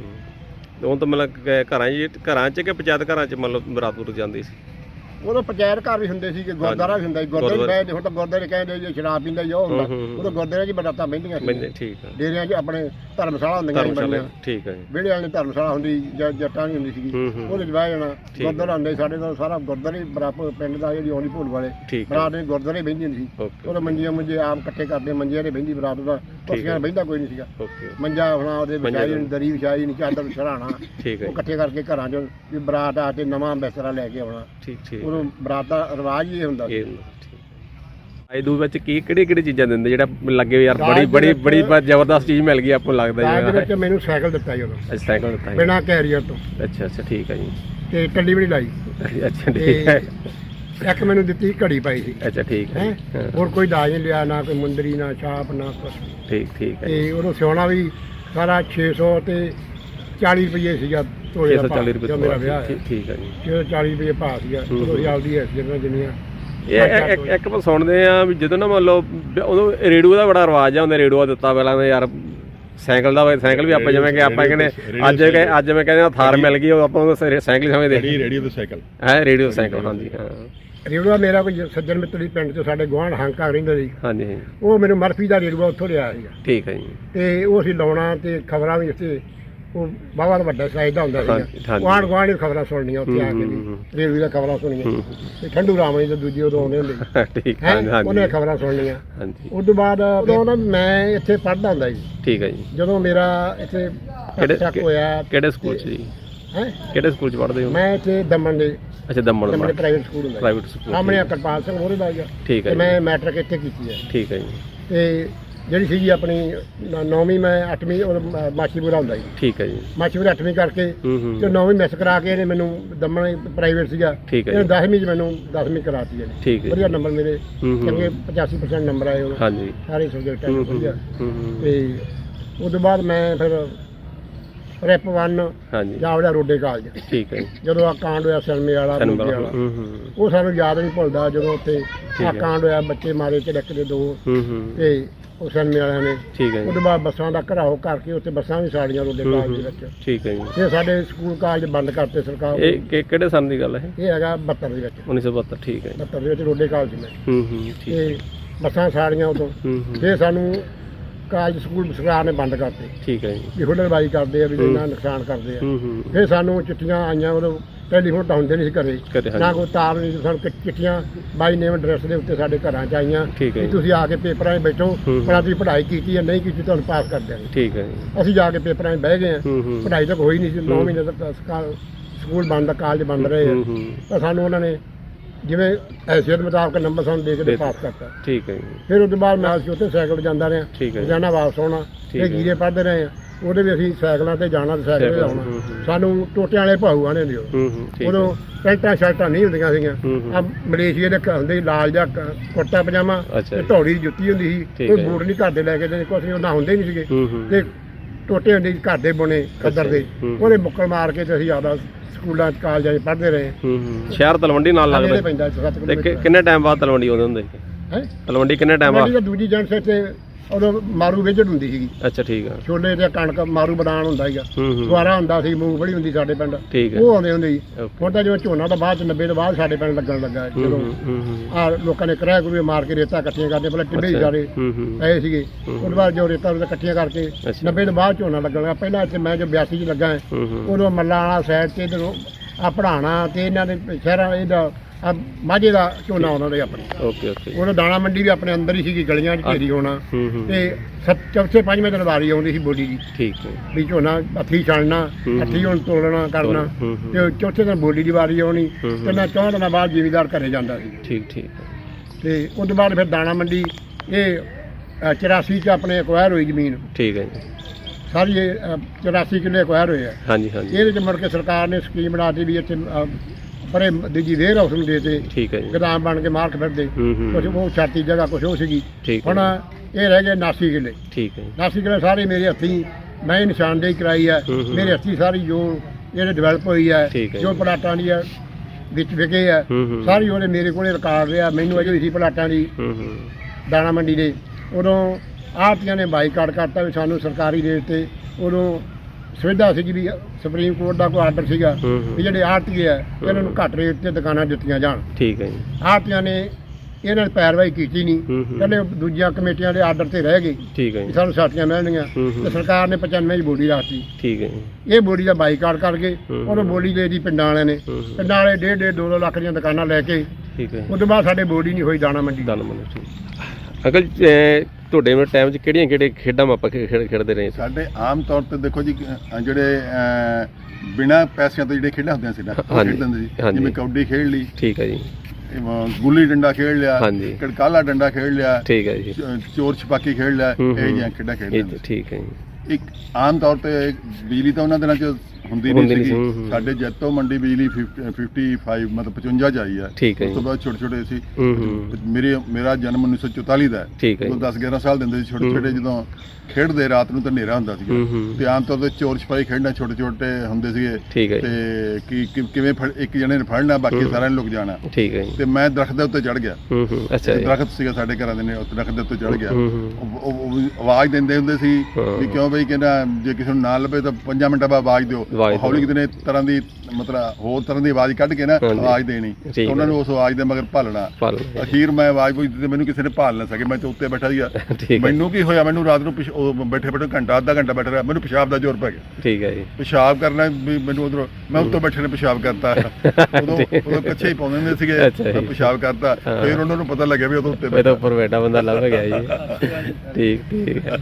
ਤੇ ਹੁਣ ਤਾਂ ਮਤਲਬ ਕਿ ਘਰਾਂ 'ਚ ਘਰਾਂ 'ਚ ਕਿ ਪੰਚਾਇਤ ਘਰਾਂ 'ਚ ਮਤਲਬ ਬਰਾਤ ਬਰੂਤ ਜਾਂਦੀ ਸੀ? ਉਦੋਂ ਪੰਚਾਇਤ ਘਰ ਵੀ ਹੁੰਦੇ ਸੀ ਕਿ ਗੁਰਦੁਆਰਾ ਵੀ ਹੁੰਦਾ ਸੀ ਗੁਰਦੁਆਰੇ। ਬੈਠਦੇ ਹੁਣ ਤਾਂ ਗੁਰਦੁਆਰੇ ਕਹਿੰਦੇ ਜੇ ਸ਼ਰਾਬ ਪੀਂਦਾ ਜੀ ਹੁੰਦਾ। ਹੂੰ, ਹੂੰ, ਹੂੰ। ਉਦੋਂ ਗੁਰਦੁਆਰੇ 'ਚ ਬਰਾਤਾਂ ਬਹਿੰਦੀਆਂ ਸੀ। ਠੀਕ ਆ। ਡੇਰਿਆਂ 'ਚ ਆਪਣੇ ਧਰਮਸ਼ਾਲਾ ਹੁੰਦੀਆਂ ਸੀ ਬਣੀਆਂ ਠੀਕ ਹੈ ਜੀ। ਵਿਹੜੇ ਵਾਲੀ ਧਰਮਸ਼ਾਲਾ ਹੁੰਦੀ ਜਾਂ ਜੱਟਾਂ ਦੀ ਹੁੰਦੀ ਸੀਗੀ। ਹੂੰ, ਹੂੰ। ਉਹਦੇ 'ਚ ਬਹਿ ਜਾਣਾ। ਗੁਰਦੁਆਰਾ ਹੁੰਦੇ ਸਾਡੇ ਤੋਂ ਸਾਰਾ ਗੁਰਦੁਆਰੇ ਹੀ ਬਰਾਬਰ ਪਿੰਡ ਦਾ ਜਿਹੜੀ ਆਉਂਦੀ ਭੂਲ ਵਾਲੇ। ਹੈ ਬਰਾਤ ਨੇ ਗੁਰਦੁਆਰੇ ਬਹਿੰਦੀ ਹੁੰਦੀ ਸੀ। ਉਦੋਂ ਮੰਜੀਆਂ ਮੁੰਜੇ ਆਮ ਇਕੱਠੇ ਕਰਦੇ ਮੰਜੀਆਂ 'ਤੇ ਬਹਿੰਦੀ ਬਰਾਤ ਦਾ ਕੁਰਸੀਆਂ ਬਹਿੰਦਾ ਕੋਈ ਨਹੀਂ ਸੀਗਾ। ਮੰਜਾ ਹੋਣਾ ਉਹਦੇ। ਨੂੰ ਦਰੀ ਵਿਛਾਈ ਨਹੀਂ ਚਾਦਰ ਹੈ ਉਹ ਇਕੱਠੇ ਕਰਕੇ ਘਰਾਂ 'ਚ ਵੀ ਬਰਾਤ ਆ ਕੇ ਨਵਾਂ ਬਿਸਤਰਾ ਲੈ ਕੇ ਆਉਣਾ। ਠੀਕ ਠੀਕ। ਉਦੋਂ ਬਰਾਤ ਦਾ ਰਿਵਾਜ ਹੀ ਇਹ ਹੁੰਦਾ ਸੀ। ਇਹ ਆਈ ਦੂ ਵਿੱਚ ਕੀ ਕਿਹੜੀ ਕਿਹੜੀ ਚੀਜ਼ਾਂ ਦਿੰਦੇ? ਜਿਹੜਾ ਲੱਗੇ ਯਾਰ ਬੜੀ ਬੜੀ ਬੜੀ ਜ਼ਬਰਦਸਤ ਚੀਜ਼ ਮਿਲ ਗਈ ਆਪਾਂ ਲੱਗਦਾ ਦਾਜ ਦੇ ਵਿੱਚ ਮੈਨੂੰ ਸਾਈਕਲ ਦਿੱਤਾ ਜੀ ਉਦੋਂ ਅੱਛਾ ਸਾਈਕਲ ਦਿੱਤਾ ਜੀ। ਬਿਨਾਂ ਕੈਰੀਅਰ ਤੋਂ। ਅੱਛਾ ਅੱਛਾ ਠੀਕ ਹੈ ਜੀ। ਤੇ ਟੱਲੀ ਵੀ ਲਾਈ। ਅੱਛਾ ਠੀਕ ਹੈ। ਇੱਕ ਮੈਨੂੰ ਦਿੱਤੀ ਘੜੀ ਪਾਈ ਸੀ। ਅੱਛਾ ਠੀਕ ਹੈ ਹੈ? ਹਾਂ, ਹੋਰ ਕੋਈ ਦਾਜ ਨਹੀਂ ਲਿਆ ਨਾ ਕੋਈ ਮੁੰਦਰੀ ਨਾ ਛਾਪ ਨਾ ਕੁਛ। ਠੀਕ ਠੀਕ ਹੈ ਤੇ ਉਦੋਂ ਸਿਉਣਾ ਵੀ ਸਾਰਾ 600 ਤੇ 40 ਰੁਪਏ ਸੀਗਾ। ਤੋਲੇ ਦਾ 640 ਰੁਪਏ ਜਦੋਂ ਮੇਰਾ ਵਿਆਹ ਠੀਕ ਠੀਕ ਹੈ ਜੀ। 640 ਰੁਪਏ ਭਾਅ ਸੀਗਾ। ਹੂੰ, ਉਦੋਂ ਹੂੰ। ਚੱਲਦੀ ਹੈ ਜਿਹੜੀਆਂ ਜਿੰਨੀਆਂ ਇਹ ਇੱਕ- ਇੱਕ ਇੱਕ ਆਪਾਂ ਸੁਣਦੇ ਆ ਵੀ ਜਦੋਂ ਨਾ ਮੰਨ ਲਓ ਉਦੋਂ ਰੇਡੀਓ ਦਾ ਬੜਾ ਰਿਵਾਜ ਆ ਹੁੰਦਾ ਰੇਡੀਓ ਦਿੱਤਾ ਪਹਿਲਾਂ ਤਾਂ ਯਾਰ ਸਾਈਕਲ ਦਾ ਵਾ- ਸਾਈਕਲ ਵੀ ਆਪਾਂ ਜਿਵੇਂ ਕਿ ਆਪਾਂ ਕਹਿੰਦੇ ਅੱਜ ਕਿ ਅੱਜ ਮੈਂ ਕਹਿੰਦੇ ਥਾਰ ਮਿਲ ਗਈ ਉਹ ਆਪਾਂ ਉਹਨੂੰ ਸਾਈਕਲ ਹੀ ਸਮਝਦੇ ਰੇਡੀ ਤੇ ਸਾਈਕਲ। ਹੈ ਰੇਡੀਓ ਸਾਈਕਲ ਹਾਂਜੀ ਹਾਂ। ਰੇੜੂਆ ਮੇਰਾ ਕੋਈ ਸੱਜਣ ਮਿੱਤਰੀ ਪਿੰਡ 'ਚ ਸਾਡੇ ਗੁਆਂਢ ਹਾਂਕਾ ਰਹਿੰਦਾ ਸੀ। ਹਾਂਜੀ ਹਾਂਜੀ, ਉਹ ਮੈਨੂੰ ਮਰਫੀ ਦਾ ਰੇੜੂਆ ਉੱਥੋਂ ਲਿਆ ਸੀਗਾ। ਠੀਕ ਹੈ ਜੀ। ਤੇ ਉਹ ਅਸੀਂ ਲਾਉਣਾ ਤੇ ਖਬਰਾਂ ਵੀ ਇੱਥੇ ਉਹ ਬਾਵਾ ਦਾ ਵੱਡਾ ਸਾਈਜ਼ ਦਾ ਹੁੰਦਾ ਸੀਗਾ। ਹਾਂਜੀ। ਗੁਆਂਢ ਦੀ ਖਬਰਾਂ ਸੁਣਨੀਆਂ ਉੱਥੇ ਆ ਕੇ ਵੀ ਰੇੜੂ ਦੀਆਂ ਖਬਰਾਂ ਸੁਣੀਆਂ। ਤੇ ਠੰਡੂ ਰਾਮਣੀ ਦੇ ਦੂਜੇ ਉਦੋਂ ਆਉਂਦੇ ਹੁੰਦੇ ਸੀ। ਠੀਕ ਹੈਂ? ਹਾਂਜੀ ਉਹਨੇ ਹਾਂਜੀ ਖਬਰਾਂ ਸੁਣਨੀਆਂ। ਹਾਂਜੀ। ਉਸ ਤੋਂ ਬਾਅਦ ਉਦੋਂ ਨਾ ਮੈਂ ਇੱਥੇ ਪੜ੍ਹਦਾ ਹੁੰਦਾ ਸੀ। ਠੀਕ ਹੈ ਜੀ। ਜਦੋਂ ਮੇਰਾ ਇੱਥੇ ਕਿਹੜੇ- ਟੱਕ ਹੋਇਆ। ਕਿਹੜੇ ਸਕੂਲ 'ਚ ਜੀ? ਹੈ? ਕਿਹੜੇ ਸਕੂਲ 'ਚ ਪੜ੍ਹਦੇ ਹੋ? ਮੈਂ ਇੱਥੇ ਦਮਨ ਦੇ ਅੱਛਾ ਦਮਨ ਦਮਨ ਦਾ ਪ੍ਰਾਈਵੇਟ ਸਕੂਲ ਹੁੰਦਾ ਸੀ। ਪ੍ਰਾਈਵੇਟ ਸਕੂਲ ਸਾਹਮਣੇ ਆ ਕਿਰਪਾਲ ਸਿੰਘ ਉਹਦੇ ਦਾ ਗਿਆ ਠੀਕ ਹੈ ਤੇ ਜੀ। ਮੈਂ ਮੈਟ੍ਰਿਕ ਇੱਥੇ ਕੀਤੀ ਹੈ। ਠੀਕ ਹੈ ਜੀ। ਤੇ ਜਿਹੜੀ ਸੀਗੀ ਆਪਣੀ ਨ- ਨੌਵੀਂ ਮੈਂ 8ਵੀਂ ਉਹ ਮ- ਮਾਛੀਪੁਰਾ ਹੁੰਦਾ ਜੀ ਠੀਕ ਹੈ ਜੀ। ਮਾਛੀਪੁਰਾ 8ਵੀਂ ਕਰਕੇ ਹੂੰ ਤੇ ਹੂੰ ਨੌਵੀਂ ਮਿਸ ਕਰਾ ਕੇ ਇਹਨੇ ਮੈਨੂੰ ਦਮਨ ਪ੍ਰਾਈਵੇਟ ਸੀਗਾ। ਠੀਕ ਹੈ ਜੀ। 10ਵੀਂ ਚ ਮੈਨੂੰ 10ਵੀਂ ਕਰਾਤੀ ਇਹਨੇ। ਠੀਕ ਹੈ ਵਧੀਆ ਨੰਬਰ ਮੇਰੇ। ਹੂੰ ਹੂੰ। ਚੰਗੇ 85% ਨੰਬਰ ਆਏ ਉਹਨੂੰ। ਹਾਂਜੀ। ਸਾਰੇ ਸਬਜੈਕਟਾਂ ਹੂੰ ਚ ਹੂੰ ਵਧੀਆ। ਹੂੰ ਹੂੰ। ਤੇ ਉਸ ਤੋਂ ਬਾਅਦ ਮੈਂ ਫਿਰ ਰੈਪ 1 ਹਾਂਜੀ। ਜਾ ਵੜਿਆ ਰੋਡੇ ਕਾਲਜ ਠੀਕ ਹੈ ਜੀ। ਜਦੋਂ ਆ ਕਾਂਡ ਹੋਇਆ ਸਨਮੇ ਵਾਲਾ ਧੰਨਵਾਦ ਮੋਗੇ ਵਾਲਾ। ਹੂੰ ਹੂੰ। ਉਹ ਸਾਨੂੰ ਯਾਦ ਨਹੀਂ ਭੁੱਲਦਾ ਜਦੋਂ ਉੱਥੇ। ਆ ਕਾਂਡ ਹੋਇਆ ਬੱਚੇ ਮਾਰੇ ਝੜਕ ਦੇ ਦੋ। ਹੂੰ ਹੂੰ। ਤੇ ਉਹ ਸਨਮੇ ਵਾਲਿਆਂ ਨੇ। ਠੀਕ ਹੈ ਉਹਦੇ ਜੀ ਬਾਅਦ ਬੱਸਾਂ ਦਾ ਘਰਾਓ ਕਰਕੇ ਉੱਥੇ ਬੱਸਾਂ ਵੀ ਸਾੜੀਆਂ ਰੋਡੇ ਹੂੰ ਕਾਲਜ ਦੇ ਵਿੱਚ। ਠੀਕ ਹੈ ਜੀ। ਤੇ ਸਾਡੇ ਸਕੂਲ ਕਾਲਜ ਬੰਦ ਕਰਤੇ ਸਰਕਾਰ। ਇਹ ਕਿ- ਕਿਹੜੇ ਸਾਲ ਦੀ ਗੱਲ ਹੈ? ਇਹ ਹੈਗਾ 72 ਦੇ ਵਿੱਚ। 1972 ਠੀਕ ਹੈ ਜੀ। 72 ਦੇ ਵਿੱਚ ਰੋਡੇ ਕਾਲਜ ਨੇ। ਹੂੰ ਹੂੰ ਠੀਕ ਤੇ ਬੱਸਾਂ ਸਾੜੀਆਂ ਉਦੋਂ। ਹੂੰ ਹੂੰ। ਤੇ ਸਾਨੂੰ ਕਾਲਜ ਸਕੂਲ ਸਰਕਾਰ ਨੇ ਬੰਦ ਕਰਤੇ। ਠੀਕ ਹੈ ਜੀ। ਵੀ ਹੁੱਲੜਬਾਜ਼ੀ ਕਰਦੇ ਆ ਵੀ। ਇੰਨਾ ਨੁਕਸਾਨ ਕਰਦੇ ਆ। ਹੂੰ ਹੂੰ। ਫਿਰ ਸਾਨੂੰ ਚਿੱਠੀਆਂ ਆਈਆਂ ਉਦੋਂ ਟੈਲੀਫੋਨ ਤਾਂ ਹੁੰਦੇ ਨਹੀਂ ਸੀ ਘਰੇ। ਘਰੇ, ਹਾਂਜੀ। ਨਾ ਕੋਈ ਤਾਰ ਨਹੀਂ ਸੀ, ਸਾਨੂੰ ਕਿ- ਚਿੱਠੀਆਂ ਬਾਈ ਨੇਮ ਐਡਰੈਸ ਦੇ ਉੱਤੇ ਸਾਡੇ ਘਰਾਂ 'ਚ ਆਈਆਂ ਠੀਕ ਹੈ ਵੀ ਜੀ। ਤੁਸੀਂ ਆ ਕੇ ਪੇਪਰਾਂ 'ਚ ਬੈਠੋ ਹੂੰ। ਪਰ ਤੁਸੀਂ ਪੜ੍ਹਾਈ ਕੀਤੀ ਹੈ ਨਹੀਂ ਕੀਤੀ ਤੁਹਾਨੂੰ ਪਾਸ ਕਰ ਦਿਆਂਗੇ। ਠੀਕ ਹੈ ਜੀ। ਅਸੀਂ ਜਾ ਕੇ ਪੇਪਰਾਂ 'ਚ ਬਹਿ ਗਏ ਹਾਂ ਹੂੰ ਹੂੰ। ਪੜ੍ਹਾਈ ਤਾਂ ਹੋਈ ਨਹੀਂ ਸੀ 9 ਹੂੰ। ਮਹੀਨੇ ਤੱਕ ਸਕਾ- ਸਕੂਲ ਬੰਦ ਕਾਲਜ ਬੰਦ ਰਹੇ ਆ। ਹੂੰ ਹੂੰ। ਤਾਂ ਸਾਨੂੰ ਉਹਨਾਂ ਨੇ ਜਿਵੇਂ ਹੈਸੀਅਤ ਮੁਤਾਬਕ ਨੰਬਰ ਸਾਨੂੰ ਦੇ ਕੇ ਤੇ ਪਾਸ ਕਰਤਾ ਠੀਕ ਹੈ ਜੀ ਫਿਰ ਉਹਦੇ ਬਾਅਦ ਮੈਂ ਅਸੀਂ ਉੱਥੇ ਸਾਈਕਲ ਤੇ ਜਾਂਦਾ ਰਿਹਾ ਠੀਕ ਹੈ ਜੀ। ਰੋਜ਼ਾਨਾ ਵਾਪਸ ਆਉਣਾ ਠੀਕ ਤੇ ਹੈ। ਗੀਰੇ ਪੜ੍ਹਦੇ ਰਹੇ ਆ ਉਹਦੇ ਵੀ ਅਸੀਂ ਸਾਈਕਲਾਂ ਤੇ ਜਾਣਾ ਤੇ ਸਾਈਕਲ ਤੇ ਸਾਈਕਲ, ਆਉਣਾ ਹੂੰ। ਸਾਨੂੰ ਟੋਟਿਆਂ ਵਾਲੇ ਭਾਊ ਆਣੇ ਹੁੰਦੇ ਉਹ ਹੂੰ ਹੂੰ ਠੀਕ ਉਦੋਂ ਹੈ ਪੈਂਟਾਂ ਸ਼ਰਟਾਂ ਨਹੀਂ ਹੁੰਦੀਆਂ ਸੀਗੀਆਂ ਹੂੰ, ਹੂੰ। ਆ ਮਲੇਸ਼ੀਆ ਦੇ ਹੁੰਦੇ ਸੀ ਲਾਲ ਜਿਹਾ ਕ- ਕੁੜਤਾ ਪਜਾਮਾ ਅੱਛਾ ਤੇ ਜੀ। ਢੌੜੀ ਦੀ ਜੁੱਤੀ ਹੁੰਦੀ ਸੀ ਠੀਕ ਕੋਈ ਹੈ। ਬੂਟ ਨਹੀਂ ਘਰ ਦੇ ਲੈ ਕੇ ਜਾਂਦੇ ਕੁਛ ਨਹੀਂ ਉਹਨਾਂ ਹੁੰਦੇ ਨਹੀਂ ਸੀਗੇ ਹੂੰ ਹੂੰ ਤੇ ਟੋਟੇ ਹੁੰਦੇ ਸੀ ਘਰ ਦੇ ਬੁਣੇ ਖੱਦਰ ਦੇ। ਉਹਦੇ ਮੁੱਕਲ ਮਾਰ ਕੇ ਤੇ ਅਸੀਂ ਆਦਾ ਸਕੂਲਾਂ ਚ ਕਾਲਜਾਂ 'ਚ ਪੜ੍ਹਦੇ ਰਹੇ। ਹੂੰ ਹੂੰ। ਸ਼ਹਿਰ ਤਲਵੰਡੀ ਨਾਲ ਲੱਗਦਾ ਪੈਂਦਾ ਸੀ ਸੱਤ ਤੇ ਕਿ- ਕਿਲੋਮੀਟਰ। ਕਿੰਨੇ ਟਾਈਮ ਬਾਅਦ ਤਲਵੰਡੀ ਆਉਂਦੇ ਹੁੰਦੇ? ਸੀ ਹੈ? ਤਲਵੰਡੀ ਕਿੰਨੇ ਟਾਈਮ ਬਾਅਦ? ਦੂਜੀ ਜਨਸ ਇੱਥੇ ਉਦੋਂ ਮਾਰੂ ਵਿਜੜ ਹੁੰਦੀ ਸੀਗੀ। ਅੱਛਾ ਠੀਕ ਆ। ਛੋਲੇ ਤੇ ਕਣਕ ਮਾਰੂ ਬਦਾਨ ਹੁੰਦਾ ਸੀਗਾ। ਹੂੰ ਹੂੰ। ਸਵਾਰਾ ਹੁੰਦਾ ਸੀ ਮੂੰਗਫਲੀ ਹੁੰਦੀ ਸਾਡੇ ਪਿੰਡ। ਠੀਕ ਹੈ ਉਹ ਆਉਂਦੇ ਹੁੰਦੇ ਸੀ। ਹੁਣ ਤਾਂ ਜਿਵੇਂ ਝੋਨਾ ਤਾਂ ਬਾਅਦ ਚ 90 ਤੋਂ ਬਾਅਦ ਸਾਡੇ ਪਿੰਡ ਲੱਗਣ ਲੱਗਾ ਹੂੰ। ਜਦੋਂ ਹੂੰ ਹੂੰ ਹੂੰ। ਆ ਲੋਕਾਂ ਨੇ ਕਿਰਾਇਆ ਗੁਰੂ ਮਾਰ ਕੇ ਰੇਤਾ ਇਕੱਠੀਆਂ ਕਰਦੇ ਪਹਿਲਾਂ ਟਿੱਬੇ ਹੀ। ਸਾਰੇ ਹੂੰ ਹੂੰ। ਪਏ ਸੀਗੇ। ਹੂੰ। ਉਹਦੇ ਬਾਅਦ ਜੋ ਰੇਤਾ ਉਹਦੇ ਇਕੱਠੀਆਂ ਕਰਕੇ ਅੱਛਾ। 90 ਤੋਂ ਬਾਅਦ ਝੋਨਾ ਲੱਗਣ ਲੱਗਾ। ਪਹਿਲਾਂ ਇੱਥੇ ਮੈਂ ਜੋ 82 ਚ ਲੱਗਾ ਹੂੰ ਹੂੰ ਉਦੋਂ ਮੱਲਾ ਵਾਲਾ ਸਾਈਡ ਤੇ ਇਧਰੋਂ ਆ ਪੜਾਣਾ ਤੇ ਇਹਨਾਂ ਦੇ ਸ਼ਹਿਰਾਂ ਇਹਦਾ ਆ ਮਾਝੇ ਦਾ ਝੋਨਾ ਆਉਂਦਾ ਸੀ ਆਪਣੇ। Okay okay. ਉਦੋਂ ਦਾਣਾ ਮੰਡੀ ਵੀ ਆਪਣੇ ਅੰਦਰ ਹੀ ਸੀਗੀ ਗਲੀਆਂ 'ਚ ਘੇਰੀ ਹੋਣਾ। ਹੂੰ ਹੂੰ ਤੇ ਸੱਤ ਚੌਥੇ ਪੰਜਵੇਂ ਦਿਨ ਵਾਰੀ ਆਉਂਦੀ ਸੀ ਬੋਲੀ ਦੀ ਠੀਕ ਹੈ। ਵੀ ਝੋਨਾ ਹੱਥੀ ਛਾਣਨਾ ਹੂੰ। ਹੱਥੀ ਹੁਣ ਤੋਲਣਾ ਕਰਨਾ। ਹੂੰ ਹੂੰ। ਤੇ ਚੌਥੇ ਦਿਨ ਬੋਲੀ ਦੀ ਵਾਰੀ ਆਉਣੀ। ਹੂੰ ਹੂੰ। ਤੇ ਮੈਂ ਚੌਂ ਦਿਨਾਂ ਬਾਅਦ ਜ਼ਿਮੀਦਾਰ ਘਰੇ ਜਾਂਦਾ ਸੀ। ਠੀਕ ਠੀਕ ਹੈ। ਤੇ ਉਸ ਤੋਂ ਬਾਅਦ ਫਿਰ ਦਾਣਾ ਮੰਡੀ ਇਹ ਅ, 84 ਚ ਆਪਣੇ ਅਕਵਾਇਰ ਹੋਈ ਜ਼ਮੀਨ। ਠੀਕ ਹੈ ਜੀ। ਸਾਰੀ ਇਹ, ਅ, 84 ਕਿੱਲੇ ਅਕਵਾਇਰ ਹੋਏ ਆ। ਹਾਂਜੀ ਹਾਂਜੀ। ਇਹਦੇ ਚ ਮੁੜ ਕੇ ਸਰਕਾਰ ਨੇ ਸਕੀਮ ਬਣਾਤੀ ਵੀ ਇੱਥੇ ਅ, ਬੜੇ ਦੂਜੀ ਵੇਅਰ ਹਾਊਸ ਨੂੰ ਦੇ ਤੇ ਠੀਕ ਹੈ ਜੀ। ਗਦਾਮ ਬਣ ਕੇ ਮਾਰਕ ਫਿਰਦੇ ਹੂੰ ਕੁਝ ਉਹ ਛਾਤੀ ਜਗ੍ਹਾ ਕੁਝ ਉਹ ਸੀਗੀ। ਠੀਕ ਹੁਣ ਇਹ ਰਹਿ ਗਏ 89 ਕਿੱਲੇ। ਠੀਕ ਹੈ ਜੀ। 89 ਕਿੱਲੇ ਸਾਰੇ ਮੇਰੇ ਹੱਥੀਂ ਮੈਂ ਹੀ ਨਿਸ਼ਾਨਦੇਹੀ ਕਰਾਈ ਹੈ ਹੂੰ, ਹੂੰ। ਮੇਰੇ ਹੱਥੀਂ ਸਾਰੀ ਜੋ ਜਿਹੜੇ ਡਿਵੈਲਪ ਹੋਈ ਹੈ ਠੀਕ ਹੈ ਜੋ। ਜੀ। ਪਲਾਟਾਂ ਦੀ ਹੈ ਵਿੱਚ ਵਿਕੇ ਹੈ ਹੂੰ ਹੂੰ। ਸਾਰੀ ਉਹਦੇ ਮੇਰੇ ਕੋਲੇ ਰਿਕਾਰਡ ਰਿਹਾ। ਮੈਨੂੰ ਅਜੇ ਸੀ ਪਲਾਟਾਂ ਦੀ। ਹੂੰ ਹੂੰ। ਦਾਣਾ ਮੰਡੀ ਦੇ। ਉਦੋਂ ਆੜਤੀਆਂ ਨੇ ਬਾਈਕਾਟ ਕਰਤਾ ਵੀ ਸਾਨੂੰ ਸਰਕਾਰੀ ਰੇਟ ਤੇ ਉਦੋਂ ਸੁਵਿਧਾ ਸੀ ਵੀ ਸੁਪਰੀਮ ਕੋਰਟ ਦਾ ਕੋਈ ਆਰਡਰ ਸੀਗਾ ਹੂੰ, ਹੂੰ। ਵੀ ਜਿਹੜੇ ਆੜਤੀਏ ਆ ਇਹਨਾਂ ਨੂੰ ਘੱਟ ਰੇਟ ਤੇ ਦੁਕਾਨਾਂ ਦਿੱਤੀਆਂ ਜਾਣ। ਠੀਕ ਹੈ ਜੀ। ਆੜਤੀਆਂ ਨੇ ਇਹਨਾਂ ਨੇ ਪੈਰਵਾਈ ਕੀਤੀ ਨਹੀਂ। ਹੂੰ। ਕਹਿੰਦੇ ਦੂਜੀਆਂ ਕਮੇਟੀਆਂ ਦੇ ਆਰਡਰ ਤੇ ਰਹਿ ਗਏ। ਠੀਕ ਹੈ ਵੀ ਜੀ ਸਾਨੂੰ ਸਾਥੀਆਂ ਮਿਲਣਗੀਆਂ। ਹੂੰ, ਹੂੰ। ਤੇ ਸਰਕਾਰ ਨੇ 95 ਦੀ ਬੋਲੀ ਰੱਖਤੀ ਠੀਕ ਹੈ ਜੀ। ਇਹ ਬੋਲੀ ਦਾ ਬਾਈਕਾਟ ਕਰ ਗਏ। ਹੂੰ, ਉਹਨੂੰ ਬੋਲੀ ਦੇ ਦੀ ਪਿੰਡਾਂ ਵਾਲਿਆਂ ਨੇ। ਹੂੰ, ਹੂੰ। ਪਿੰਡਾਂ ਵਾਲੇ ਡੇਢ ਡੇਢ 2 ਲੱਖ ਦੀਆਂ ਦੁਕਾਨਾਂ ਲੈ ਕੇ। ਠੀਕ ਹੈ ਉਸ ਤੋਂ ਬਾਅਦ ਸਾਡੇ ਬੋਲੀ ਨਹੀਂ ਹੋਈ ਦਾਣਾ ਮੰਡੀ। ਦਨ ਮਨ ਠੀਕ। ਅੰਕਲ ਜੀ, ਅਹ, ਤੁਹਾਡੇ ਵਿੱਚ ਟਾਈਮ 'ਚ ਕਿਹੜੀਆਂ ਕਿਹੜੇ ਖੇਡਾਂ ਆਪਾਂ ਖੇਡ- ਖੇਡਦੇ ਰਹੇ ਸਾਡੇ ਆਮ ਤੌਰ ਤੇ ਦੇਖੋ ਜੀ ਜਿਹੜੇ ਅ, ਬਿਨਾਂ ਪੈਸਿਆਂ ਤੋਂ ਜਿਹੜੇ ਖੇਡਾਂ ਹੁੰਦੀਆਂ ਸੀ ਨਾ ਉਹ ਹਾਂਜੀ, ਖੇਡਦੇ ਹੁੰਦੇ ਸੀ ਹਾਂਜੀ। ਜਿਵੇਂ ਕਬੱਡੀ ਖੇਡ ਲਈ ਠੀਕ ਹੈ ਜੀ ਗੁੱਲੀ ਡੰਡਾ ਖੇਡ ਲਿਆ ਹਾਂਜੀ। ਕੜਕਾਲਾ ਡੰਡਾ ਖੇਡ ਲਿਆ ਠੀਕ ਹੈ ਜੀ ਚ- ਚੋਰ ਛਪਾਕੀ ਖੇਡ ਲਿਆ ਹੂੰ, ਇਹ ਹੂੰ। ਜਿਹੀਆਂ ਖੇਡਾਂ ਖੇਡਦੇ ਇਹ ਹੁੰਦੇ ਠੀਕ ਹੈ ਜੀ। ਇੱਕ ਆਮ ਤੌਰ ਤੇ ਬਿਜਲੀ ਤਾਂ ਉਹਨਾਂ ਦਿਨਾਂ 'ਚ ਹੁੰਦੀ ਹੁੰਦੀ ਨਹੀਂ ਸੀ, ਸੀਗੀ ਹੂੰ, ਹੂੰ। ਸਾਡੇ ਜੈਤੋ ਮੰਡੀ ਬਿਜਲੀ 50 55 ਮਤਲਬ 55 ਚ ਆਈ ਆ ਠੀਕ ਹੈ ਉਸ ਤੋਂ ਜੀ। ਬਾਅਦ ਛੋਟੇ ਛੋਟੇ ਸੀ। ਹੂੰ ਹੂੰ। ਮੇਰੇ ਮੇਰਾ ਜਨਮ 1944 ਦਾ ਹੈ। ਠੀਕ ਹੈ ਉਦੋਂ ਜੀ। 10 11 ਸਾਲ ਦੇ ਹੁੰਦੇ ਸੀ ਛੋਟੇ। ਛੋਟੇ ਜਦੋਂ ਖੇਡਦੇ ਰਾਤ ਨੂੰ ਤਾਂ ਹਨੇਰਾ ਹੁੰਦਾ ਸੀ ਹੂੰ ਹੂੰ। ਤੇ ਆਮ ਤੌਰ ਤੇ ਚੋਰ ਛਪਾਈ ਖੇਡਣਾ ਛੋਟੇ ਛੋਟੇ ਹੁੰਦੇ ਸੀਗੇ। ਠੀਕ ਹੈ ਜੀ। ਤੇ ਕੀ ਕਿ- ਕਿਵੇਂ ਫੜ- ਇੱਕ ਜਣੇ ਨੇ ਫੜਨਾ ਬਾਕੀ। ਸਾਰਿਆਂ ਨੇ ਲੁਕ ਜਾਣਾ। ਠੀਕ ਹੈ ਜੀ। ਤੇ ਮੈਂ ਦਰਖਤ ਦੇ ਉੱਤੇ ਚੜ ਗਿਆ। ਹੂੰ ਹੂੰ। ਅੱਛਾ ਜੀ। ਦਰਖਤ ਸੀਗਾ ਸਾਡੇ ਘਰਾਂ ਦੇ ਨੇ ਦਰਖਤ ਦੇ ਉੱਤੇ ਚੜ ਗਿਆ। ਹੂੰ ਹੂੰ। ਉਹ- ਉਹ ਉਹ ਵੀ ਆਵਾਜ਼ ਦਿੰਦੇ ਹੁੰਦੇ ਸੀ ਹਾਂ। ਵੀ ਕਿਉਂ ਬਈ ਕਹਿੰਦਾ ਜੇ ਕਿਸੇ ਨੂੰ ਨਾ ਲੱਭੇ ਤਾਂ 5 ਮਿੰਟਾਂ ਬਾਅਦ ਆਵਾਜ਼ ਦਿਓ। ਹੌਲੀ। ਕਿਤੇ ਤਰ੍ਹਾਂ ਦੀ ਮਤਲਬ ਹੋਰ ਤਰ੍ਹਾਂ ਦੀ ਆਵਾਜ਼ ਕੱਢ ਕੇ ਨਾ। ਆਵਾਜ਼ ਦੇਣੀ। ਤੇ ਉਹਨਾਂ। ਨੂੰ ਉਸ ਆਵਾਜ਼ ਦੇ ਮਗਰ ਭਾਲਣਾ। ਅਖੀਰ ਮੈਂ ਆਵਾਜ਼ ਪੁੱਛਦੀ ਤੇ ਮੈਨੂੰ ਕਿਸੇ ਨੇ ਭਾਲ ਨਾ ਸਕੇ। ਮੈਂ ਤੇ ਉੱਤੇ ਬੈਠਾ ਸੀਗਾ ਮੈਨੂੰ ਕੀ ਹੋਇਆ? ਮੈਨੂੰ ਰਾਤ ਨੂੰ ਬੈਠੇ ਬੈਠੇ ਘੰਟਾ ਅੱਧਾ ਘੰਟਾ ਬੈਠਾ ਰਿਹਾ। ਮੈਨੂੰ ਪਿਸ਼ਾਬ ਦਾ ਜ਼ੋਰ ਪੈ ਗਿਆ। ਠੀਕ ਹੈ ਜੀ। ਪਿਸ਼ਾਬ ਕਰਨਾ ਵੀ ਮੈਨੂੰ ਉਧਰੋਂ ਮੈਂ ਉੱਤੋਂ ਬੈਠੇ ਨੇ ਪਿਸ਼ਾਬ ਕਰਤਾ। ਉਦੋਂ ਉਦੋਂ ਕੱਚੇ ਹੀ ਪਾਉਂਦੇ ਹੁੰਦੇ ਸੀਗੇ। ਪਿਸ਼ਾਬ ਕਰਤਾ। ਫਿਰ ਉਹਨਾਂ ਨੂੰ ਪਤਾ ਲੱਗਿਆ ਵੀ ਉਦੋਂ ਉੱਤੇ ਤਾਂ ਉੱਪਰ ਬੈਠਾ ਬੰਦਾ ਲੱਭ ਗਿਆ ਜੀ। ਠੀਕ ਠੀਕ ਹੈ।